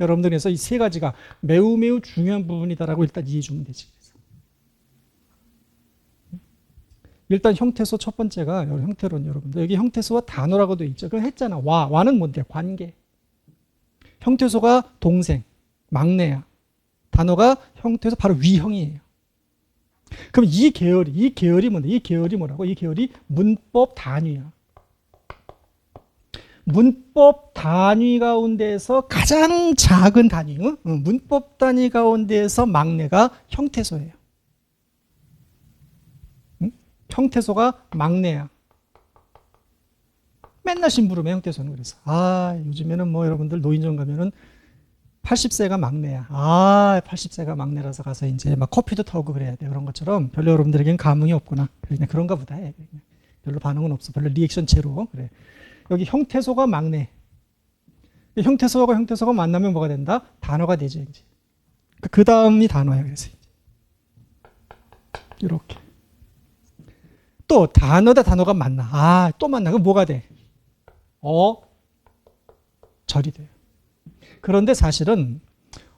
여러분들 그래서 이 세 가지가 매우 매우 중요한 부분이다라고 일단 이해해 주면 되지. 일단 형태소 첫 번째가 형태론 여러분들 여기 형태소와 단어라고 돼 있죠. 그럼 했잖아. 와 와는 뭔데? 관계. 형태소가 동생, 막내야. 단어가 형태소 바로 위형이에요. 그럼 이 계열이 이 계열이 뭔데? 이 계열이 뭐라고? 이 계열이 문법 단위야. 문법 단위 가운데에서 가장 작은 단위, 문법 단위 가운데에서 막내가 형태소예요. 응? 형태소가 막내야. 맨날 심부름해 형태소는 그래서 아 요즘에는 뭐 여러분들 노인정 가면은 80세가 막내야. 아 80세가 막내라서 가서 이제 막 커피도 타고 그래야 돼 그런 것처럼 별로 여러분들에겐 감흥이 없구나. 그냥 그런가 보다 해. 그냥. 별로 반응은 없어. 별로 리액션 제로. 그래. 여기 형태소가 막내. 형태소가 형태소가 만나면 뭐가 된다? 단어가 되죠, 이제. 그 다음이 단어예요, 그래서. 이렇게. 또 단어다 단어가 만나. 아, 또 만나. 그럼 뭐가 돼? 어, 절이 돼요. 그런데 사실은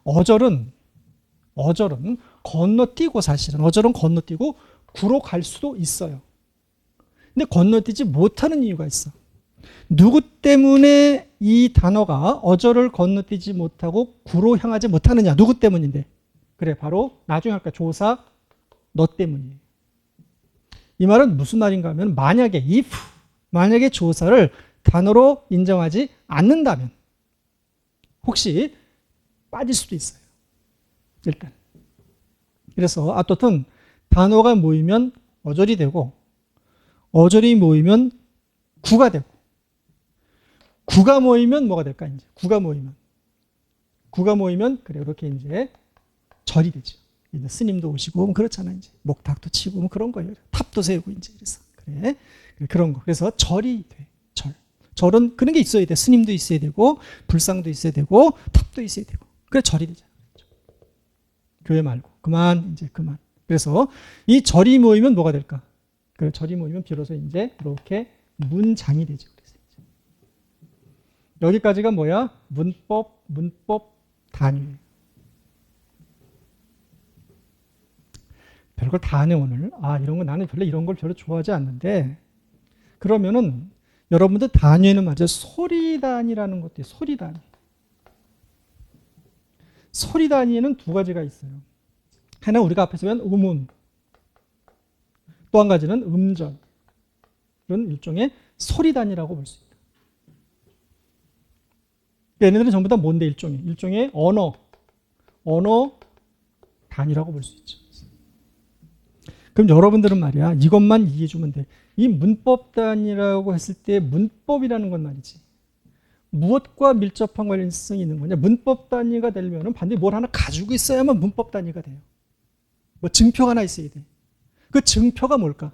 어절은 어절은 건너뛰고 사실은 어절은 건너뛰고 구로 갈 수도 있어요. 근데 건너뛰지 못하는 이유가 있어. 누구 때문에 이 단어가 어절을 건너뛰지 못하고 구로 향하지 못하느냐? 누구 때문인데? 그래, 바로 나중에 할까 조사 너 때문이에요. 이 말은 무슨 말인가 하면 만약에 if 만약에 조사를 단어로 인정하지 않는다면 혹시 빠질 수도 있어요. 일단. 그래서 어떻든 단어가 모이면 어절이 되고 어절이 모이면 구가 되고 구가 모이면 뭐가 될까 이제 구가 모이면 구가 모이면 그래 이렇게 이제 절이 되죠. 이제 스님도 오시고 뭐 그렇잖아 이제 목탁도 치고 뭐 그런 거예요. 탑도 세우고 이제 그래서 그래 그런 거. 그래서 절이 돼. 절. 절은 그런 게 있어야 돼. 스님도 있어야 되고 불상도 있어야 되고 탑도 있어야 되고. 그래 절이 되잖아. 교회 말고 그만 이제 그만. 그래서 이 절이 모이면 뭐가 될까? 그 절이 모이면 비로소 이제 이렇게 문장이 되죠. 여기까지가 뭐야? 문법 문법 단위. 별걸 다 하네 오늘. 아 이런 거 나는 별로 이런 걸 별로 좋아하지 않는데 그러면은 여러분들 단위에는 맞아요. 소리 단위라는 것도 있어요. 소리 단위. 소리 단위에는 두 가지가 있어요. 하나 우리가 앞에서 배운 음운. 또 한 가지는 음절. 이런 일종의 소리 단위라고 볼 수 있다. 얘네들은 전부 다 뭔데 일종의 일종의 언어 언어 단위라고 볼 수 있죠. 그럼 여러분들은 말이야 이것만 이해해 주면 돼. 이 문법 단위라고 했을 때 문법이라는 건 말이지. 무엇과 밀접한 관련성이 있는 거냐? 문법 단위가 되려면 반드시 뭘 하나 가지고 있어야만 문법 단위가 돼요. 뭐 증표가 하나 있어야 돼. 그 증표가 뭘까?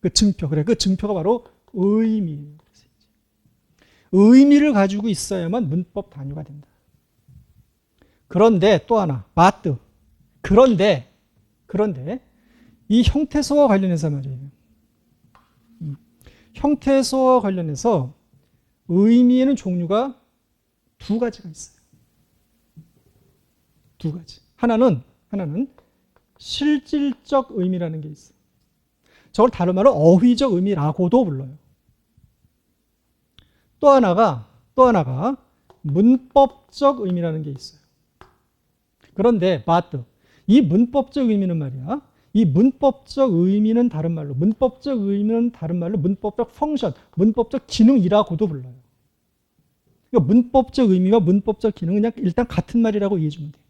그 증표 그래. 그 증표가 바로 의미. 의미를 가지고 있어야만 문법 단위가 된다. 그런데 또 하나 마트. 그런데 그런데 이 형태소와 관련해서 말이에요. 형태소와 관련해서 의미에는 종류가 두 가지가 있어요. 두 가지. 하나는 하나는 실질적 의미라는 게 있어요. 저걸 다른 말로 어휘적 의미라고도 불러요. 또 하나가 또 하나가 문법적 의미라는 게 있어요. 그런데 but 이 문법적 의미는 말이야. 이 문법적 의미는 다른 말로 문법적 의미는 다른 말로 문법적 펑션, 문법적 기능이라고도 불러요. 그러니까 문법적 의미와 문법적 기능은 그냥 일단 같은 말이라고 이해해 주면 돼요.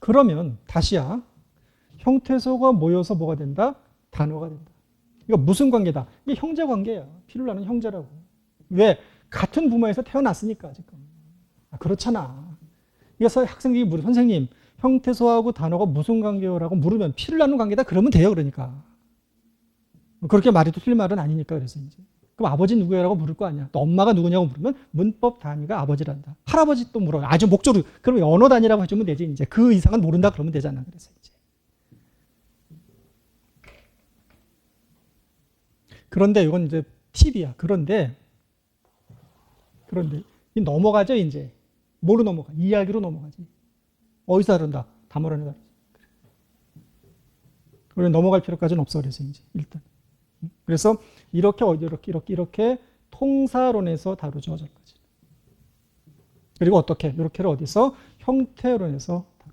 그러면 다시야 형태소가 모여서 뭐가 된다? 단어가 된다. 이거 무슨 관계다? 이게 형제 관계야. 피를 나는 형제라고. 왜? 같은 부모에서 태어났으니까 지금. 아, 그렇잖아. 그래서 학생들이 물어 선생님 형태소하고 단어가 무슨 관계요라고 물으면 피를 나는 관계다 그러면 돼요 그러니까 그렇게 말해도 틀린 말은 아니니까 그래서 이제 그럼 아버지 누구야라고 물을 거 아니야 또 엄마가 누구냐고 물으면 문법 단위가 아버지란다 할아버지 또 물어 아주 목적으로 그러면 언어 단위라고 해주면 되지 이제 그 이상은 모른다 그러면 되잖아 그래서 이제 그런데 이건 이제 팁이야 그런데 그런데 이 넘어가죠 이제. 뭐로 넘어가? 이야기로 넘어가지. 어디서 다룬다? 담으라는 다루지. 그래 넘어갈 필요까지는 없어 그래서 이제 일단. 그래서 이렇게 이렇게 이렇게 이렇게 통사론에서 다루죠 어제까지. 그리고 어떻게 이렇게를 어디서 형태론에서 다루.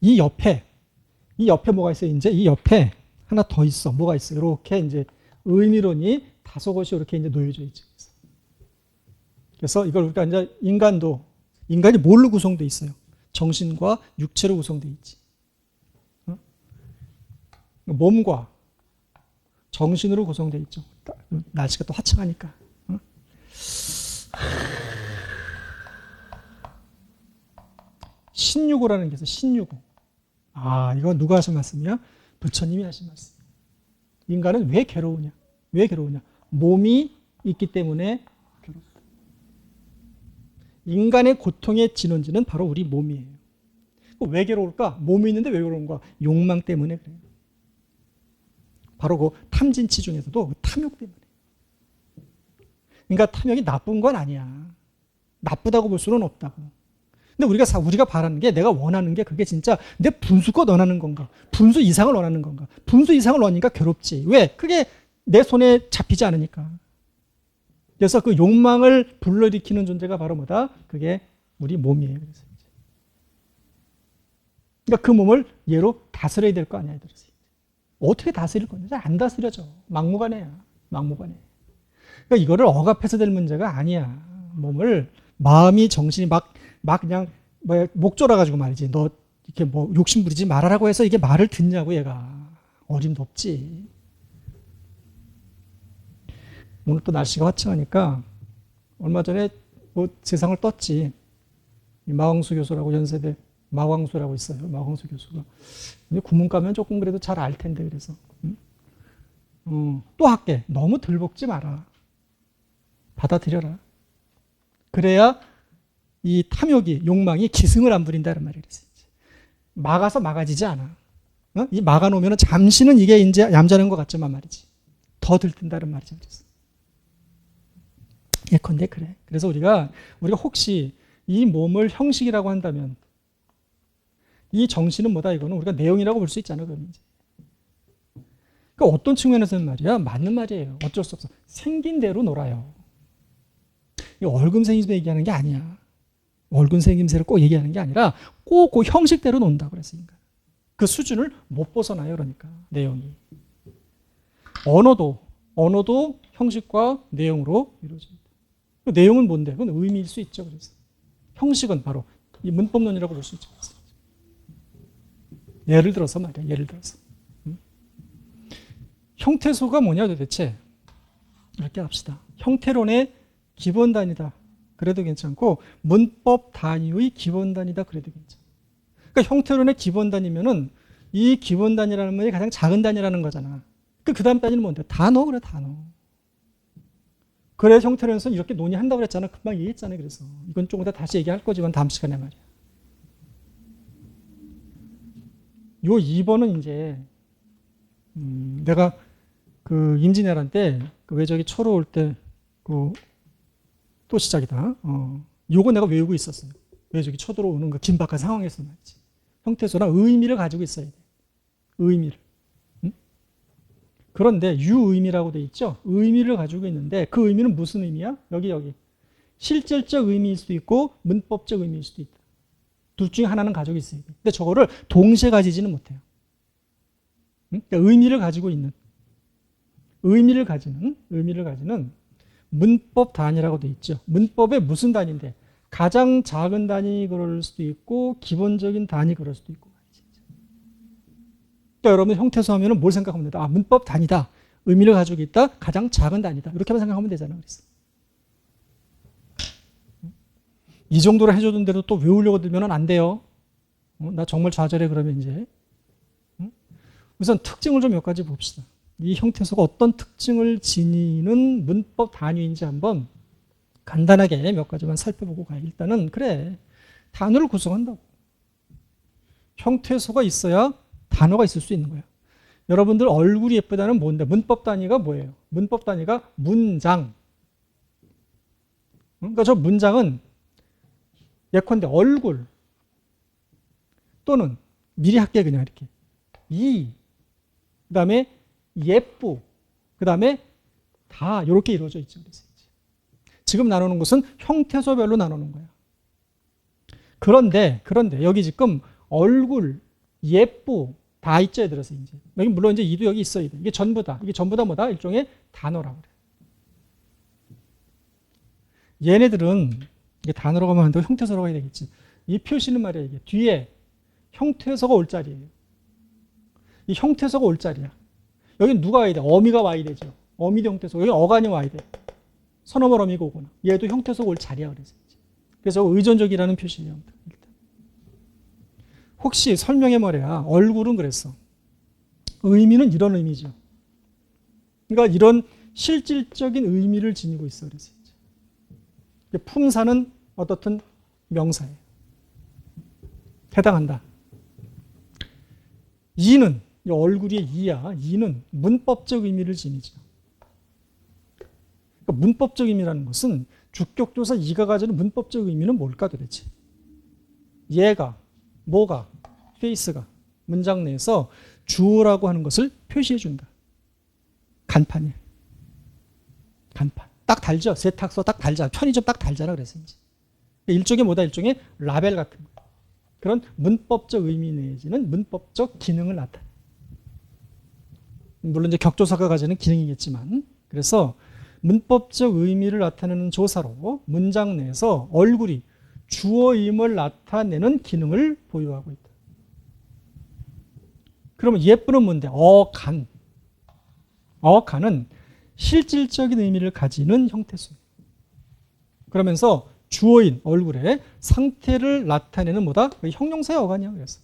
이 옆에 이 옆에 뭐가 있어요? 이제 이 옆에 하나 더 있어. 뭐가 있어? 이렇게 이제 의미론이 다섯 곳이 이렇게 이제 놓여져 있죠. 그래서 이걸 우리가 이제 인간도 인간이 뭘로 구성되어 있어요? 정신과 육체로 구성되어 있지. 어? 몸과 정신으로 구성되어 있죠. 날씨가 또 화창하니까. 어? 신유고라는 게 있어요. 신유고. 아, 이거 누가 하신 말씀이야? 부처님이 하신 말씀. 인간은 왜 괴로우냐? 왜 괴로우냐? 몸이 있기 때문에 괴롭다. 인간의 고통의 진원지는 바로 우리 몸이에요. 왜 괴로울까? 몸이 있는데 왜 괴로운가? 욕망 때문에 그래요. 바로 그 탐진치 중에서도 그 탐욕 때문에. 그러니까 탐욕이 나쁜 건 아니야. 나쁘다고 볼 수는 없다고. 근데 우리가 사, 우리가 바라는 게 내가 원하는 게 그게 진짜 내 분수껏 원하는 건가? 분수 이상을 원하는 건가? 분수 이상을 원하니까 괴롭지. 왜? 그게 내 손에 잡히지 않으니까. 그래서 그 욕망을 불러일으키는 존재가 바로 뭐다? 그게 우리 몸이에요. 그래서 이제. 그러니까 그 몸을 얘로 다스려야 될 거 아니야, 이들 어떻게 다스릴 거냐? 안 다스려져. 막무가내야. 막무가내. 그러니까 이거를 억압해서 될 문제가 아니야. 몸을 마음이 정신이 막 막 그냥 뭐 목 졸아 가지고 말이지. 너 이렇게 뭐 욕심 부리지 말아라고 해서 이게 말을 듣냐고 얘가 어림도 없지. 오늘 또 날씨가 화창하니까 얼마 전에 뭐 세상을 떴지. 마광수 교수라고 연세대 마광수라고 있어요. 마광수 교수가. 근데 구문 가면 조금 그래도 잘 알 텐데 그래서. 응? 어, 또 할게. 너무 들볶지 마라. 받아들여라. 그래야 이 탐욕이 욕망이 기승을 안 부린다는 말이 그랬어요. 막아서 막아지지 않아. 어? 이 막아놓으면 잠시는 이게 이제 얌전한 것 같지만 말이지. 더 들뜬다는 말이죠. 예컨대 그래. 그래서 우리가 우리가 혹시 이 몸을 형식이라고 한다면 이 정신은 뭐다 이거는 우리가 내용이라고 볼 수 있잖아 그럼 이제. 그러니까 어떤 측면에서는 말이야 맞는 말이에요. 어쩔 수 없어. 생긴 대로 놀아요. 이 얼금생김새 얘기하는 게 아니야. 얼금생김새를 꼭 얘기하는 게 아니라 꼭 그 형식대로 논다 그랬으니까. 그 수준을 못 벗어나요 그러니까 내용이. 언어도 언어도 형식과 내용으로 이루어집니다. 그 내용은 뭔데? 그건 의미일 수 있죠. 그래서 형식은 바로 이 문법론이라고 볼 수 있죠. 예를 들어서 말이야. 예를 들어서. 음? 형태소가 뭐냐 도대체? 이렇게 합시다. 형태론의 기본 단위다. 그래도 괜찮고 문법 단위의 기본 단위다. 그래도 괜찮아. 그러니까 형태론의 기본 단위면은 이 기본 단위라는 말이 가장 작은 단위라는 거잖아. 그 다음 단위는 뭔데? 단어 그래 단어. 그래 형태론에서 이렇게 논의한다고 그랬잖아. 금방 얘기했잖아. 그래서 이건 조금 더 다시 얘기할 거지만 다음 시간에 말이야. 요 2번은 이제 음, 내가 그 임진왜란 때그 외적이 쳐로 올때그 또 시작이다. 어. 요거 내가 외우고 있었어요. 외적이 쳐들어오는 그 긴박한 상황에서 말이지. 형태소랑 의미를 가지고 있어야 돼. 의미를. 응? 그런데 유의미라고 돼 있죠. 의미를 가지고 있는데 그 의미는 무슨 의미야? 여기 여기. 실질적 의미일 수도 있고 문법적 의미일 수도 있다. 둘 중에 하나는 가지고 있어야 돼. 근데 저거를 동시에 가지지는 못해요. 응? 그러니까 의미를 가지고 있는 의미를 가지는 의미를 가지는 문법 단위라고 돼 있죠. 문법의 무슨 단위인데 가장 작은 단위 그럴 수도 있고 기본적인 단위 그럴 수도 있고 그러니까 여러분 형태소 하면은 뭘 생각하면 된다. 아, 문법 단위다. 의미를 가지고 있다. 가장 작은 단위다. 이렇게만 생각하면 되잖아. 그래서. 이 정도로 해줬는데도 또 외우려고 들면 안 돼요. 어? 나 정말 좌절해 그러면 이제. 응? 우선 특징을 좀 몇 가지 봅시다. 이 형태소가 어떤 특징을 지니는 문법 단위인지 한번 간단하게 몇 가지만 살펴보고 가요. 일단은 그래 단어를 구성한다고. 형태소가 있어야 단어가 있을 수 있는 거야. 여러분들 얼굴이 예쁘다는 뭔데? 문법 단위가 뭐예요? 문법 단위가 문장. 그러니까 저 문장은 예컨대 얼굴 또는 미리 할게 그냥 이렇게 이 그다음에 예쁘 그 다음에 다 이렇게 이루어져 있죠. 지금 나누는 것은 형태소별로 나누는 거야. 그런데 그런데 여기 지금 얼굴 예쁘 다 있죠, 들어서 이제 여기 물론 이제 이도 여기 있어야 돼. 이게 전부 다 이게 전부 다 뭐다 일종의 단어라고 그래. 얘네들은 이게 가면 안 되고 형태소로 가야 되겠지. 이 표시는 말이야 이게 뒤에 형태소가 올 자리예요. 이 형태소가 올 자리야. 여기 누가 와야 돼? 어미가 와야 되죠. 어미도 형태소. 여기 어간이 와야 돼. 선어벌 어미가 오거나. 얘도 형태소가 올 자리야 그래서. 그래서 의존적이라는 표시예요. 일단. 혹시 설명해 말이야. 얼굴은 그랬어. 의미는 이런 의미죠. 그러니까 이런 실질적인 의미를 지니고 있어 그래서. 품사는 어떻든 명사예요. 해당한다. 이는 이 얼굴이 이야. 이는 문법적 의미를 지니죠. 그러니까 문법적 의미라는 것은 주격조사 이가 가지는 문법적 의미는 뭘까 도대체? 얘가 뭐가 페이스가 문장 내에서 주어라고 하는 것을 표시해 준다. 간판이야. 간판. 딱 달죠. 세탁소 딱 달잖아. 편의점 딱 달잖아. 그래서 이제 일종의 뭐다 일종의 라벨 같은 거. 그런 문법적 의미 내지는 문법적 기능을 나타내. 물론 이제 격조사가 가지는 기능이겠지만 그래서 문법적 의미를 나타내는 조사로 문장 내에서 얼굴이 주어임을 나타내는 기능을 보유하고 있다. 그러면 예쁘는 뭔데? 어간. 어간은 실질적인 의미를 가지는 형태수입니다. 그러면서 주어인 얼굴의 상태를 나타내는 뭐다? 형용사의 어간이야. 그래서.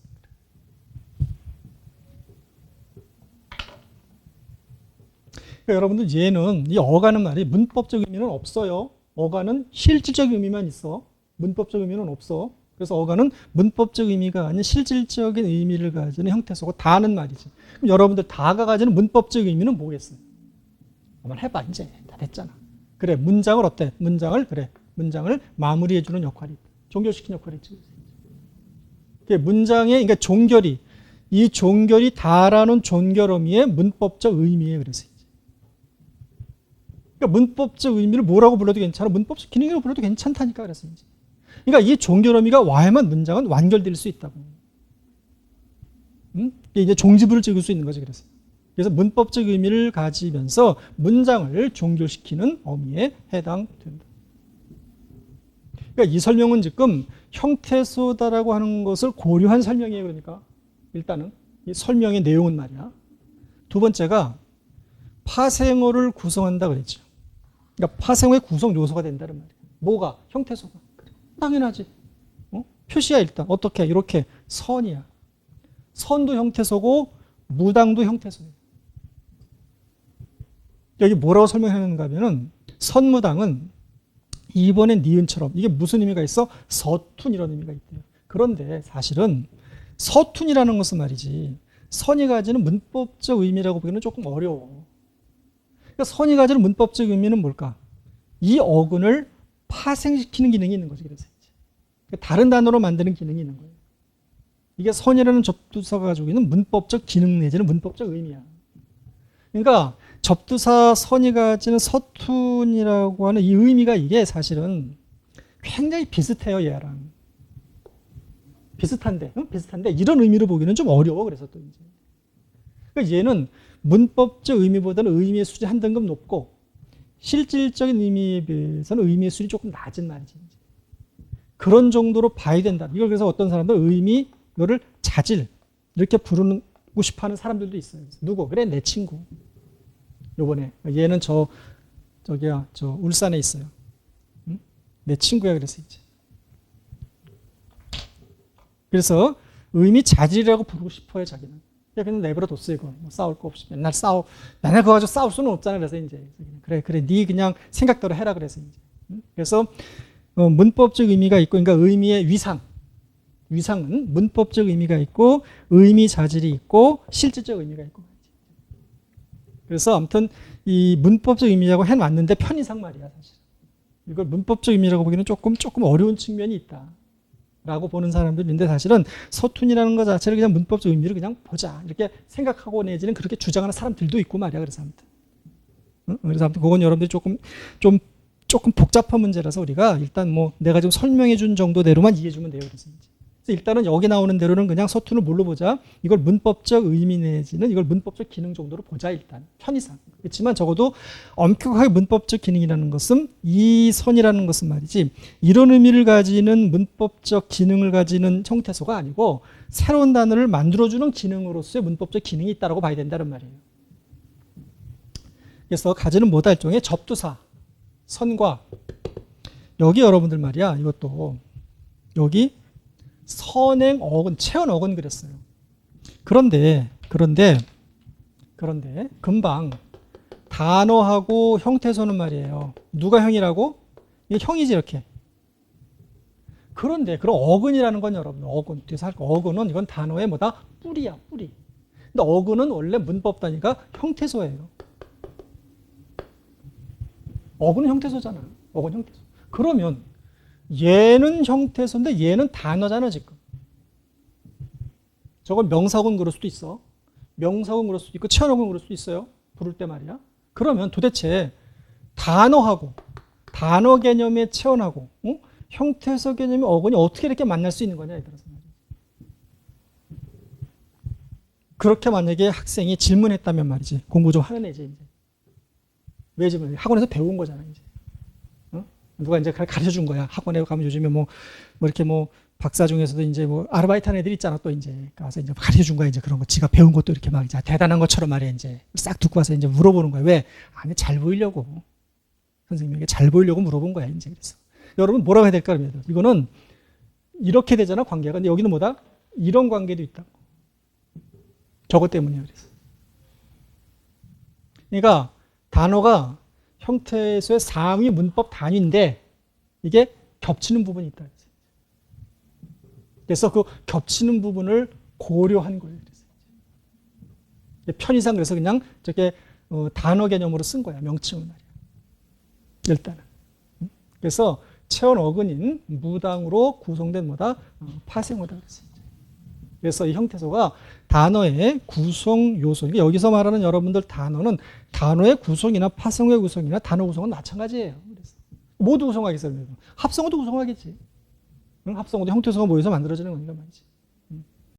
여러분들 얘는 이 어간은 말이 문법적 의미는 없어요. 어간은 실질적 의미만 있어. 문법적 의미는 없어. 그래서 어간은 문법적 의미가 아닌 실질적인 의미를 가지는 형태소고 다는 말이지. 그럼 여러분들 다가 가지는 문법적 의미는 뭐겠어요? 한번 해봐 이제 다 됐잖아. 그래 문장을 어때? 문장을 그래 문장을 마무리해주는 역할이. 종결시키는 역할이 있지. 문장의 그러니까 종결이 이 종결이 다라는 종결 의미의 문법적 의미에 그래서 그러니까 문법적 의미를 뭐라고 불러도 괜찮아. 문법적 기능이라고 불러도 괜찮다니까 이제. 그러니까 이 종결 의미가 와야만 문장은 완결될 수 있다고. 음? 이제 종지부를 찍을 수 있는 거지 그래서. 그래서 문법적 의미를 가지면서 문장을 종결시키는 어미에 해당된다. 그러니까 이 설명은 지금 형태소다라고 하는 것을 고려한 설명이에요. 그러니까 일단은 이 설명의 내용은 말이야. 두 번째가 파생어를 구성한다 그랬죠. 그러니까 파생어의 구성 요소가 된다는 말이에요. 뭐가? 형태소가. 당연하지. 어? 표시야 일단. 어떻게? 이렇게 선이야. 선도 형태소고 무당도 형태소예요. 여기 뭐라고 설명하는가 하면은 선무당은 이번엔 니은처럼 이게 무슨 의미가 있어? 서툰 이런 의미가 있대요. 그런데 사실은 서툰이라는 것은 말이지 선이 가지는 문법적 의미라고 보기는 조금 어려워. 그러니까 선이 가지는 문법적 의미는 뭘까? 이 어근을 파생시키는 기능이 있는 거지. 그래서 그러니까 다른 단어로 만드는 기능이 있는 거예요. 이게 선이라는 접두사가 가지고 있는 문법적 기능 내지는 문법적 의미야. 그러니까 접두사 선이 가지는 서툰이라고 하는 이 의미가 이게 사실은 굉장히 비슷해요, 얘랑. 비슷한데, 응? 비슷한데 이런 의미로 보기는 좀 어려워. 그래서 또 이제. 그러니까 얘는 문법적 의미보다는 의미의 수준이 한 등급 높고 실질적인 의미에 비해서는 의미의 수준이 조금 낮은 말이지. 그런 정도로 봐야 된다. 이걸 그래서 어떤 사람들 의미, 이거를 자질 이렇게 부르고 싶어하는 사람들도 있어요. 누구? 그래 내 친구. 요번에 얘는 저 저기야 저 울산에 있어요. 응? 내 친구야 그래서 이제. 그래서 의미 자질이라고 부르고 싶어요 자기는. 야, 그냥 내버려 뒀어, 이거. 뭐 싸울 거 없이. 맨날 싸우, 맨날 그거 가지고 싸울 수는 없잖아. 그래서 이제. 그래, 그래. 네 그냥 생각대로 해라. 그래서 이제. 그래서, 어, 문법적 의미가 있고, 그러니까 의미의 위상. 위상은 문법적 의미가 있고, 의미 자질이 있고, 실질적 의미가 있고. 그래서 아무튼 이 문법적 의미라고 해놨는데 편의상 말이야 사실. 이걸 문법적 의미라고 보기는 조금 조금 어려운 측면이 있다. 라고 보는 사람들인데 사실은 서툰이라는 것 자체를 그냥 문법적 의미를 그냥 보자 이렇게 생각하고 내지는 그렇게 주장하는 사람들도 있고 말이야 그래서 아무튼 응? 그래서 아무튼 그건 여러분들이 조금 좀 조금 복잡한 문제라서 우리가 일단 뭐 내가 지금 설명해 준 정도대로만 이해해 주면 돼요 그래서 이제. 그래서 일단은 여기 나오는 대로는 그냥 서툰을 뭘로 보자. 이걸 문법적 의미 내지는 이걸 문법적 기능 정도로 보자 일단. 편의상. 그렇지만 적어도 엄격하게 문법적 기능이라는 것은 이 선이라는 것은 말이지 이런 의미를 가지는 문법적 기능을 가지는 형태소가 아니고 새로운 단어를 만들어주는 기능으로서의 문법적 기능이 있다고 봐야 된다는 말이에요. 그래서 가지는 뭐다 일종의 접두사 선과. 여기 여러분들 말이야 이것도. 여기 선행 어근 체언 어근 그랬어요. 그런데 그런데 그런데 금방 단어하고 형태소는 말이에요. 누가 형이라고? 이게 형이지 이렇게. 그런데 그런 어근이라는 건 여러분 어근 뒤에서 할 거. 어근은 이건 단어의 뭐다 뿌리야 뿌리. 근데 어근은 원래 문법 단위가 형태소예요. 어근은 형태소잖아. 어근 형태소. 그러면 얘는 형태소인데 얘는 단어잖아 지금. 저건 명사어근 그럴 수도 있어. 명사어근 그럴 수도 있고 체언어근 그럴 수도 있어요. 부를 때 말이야. 그러면 도대체 단어하고 단어 개념의 체언하고 어? 형태소 개념의 어근이 어떻게 이렇게 만날 수 있는 거냐 이들어서 그렇게 만약에 학생이 질문했다면 말이지 공부 좀 하는 애지 이제 왜 질문? 학원에서 배운 거잖아 이제 어? 누가 이제 가르쳐 준 거야. 학원에 가면 요즘에 뭐, 뭐 이렇게 뭐 박사 중에서도 이제 뭐 아르바이트 하는 애들 있잖아 또 이제. 가서 이제 가르쳐 준 거야 이제 그런 거. 지가 배운 것도 이렇게 막 이제 대단한 것처럼 말이야 이제. 싹 듣고 와서 이제 물어보는 거야. 왜? 아니 잘 보이려고. 선생님에게 잘 보이려고 물어본 거야 이제. 그래서. 여러분 뭐라고 해야 될까 그러면 이거는 이렇게 되잖아 관계가. 근데 여기는 뭐다? 이런 관계도 있다 저것 때문이에요 그래서. 그러니까 단어가 형태에서의 상위 문법 단위인데 이게 겹치는 부분이 있다 그래서. 그 겹치는 부분을 고려한 거예요 편의상 그래서 그냥 저게 어, 단어 개념으로 쓴 거야 명칭을 말이야 일단은 음? 그래서 체언 어근인 무당으로 구성된 뭐다 어, 파생어다. 그래서 이 형태소가 단어의 구성 요소. 그러니까 여기서 말하는 여러분들 단어는 단어의 구성이나 파생어의 구성이나 단어 구성은 마찬가지예요. 그래서 모두 구성하겠어요. 합성어도 구성하겠지. 응? 합성어도 형태소가 모여서 만들어지는 거니까 말이지.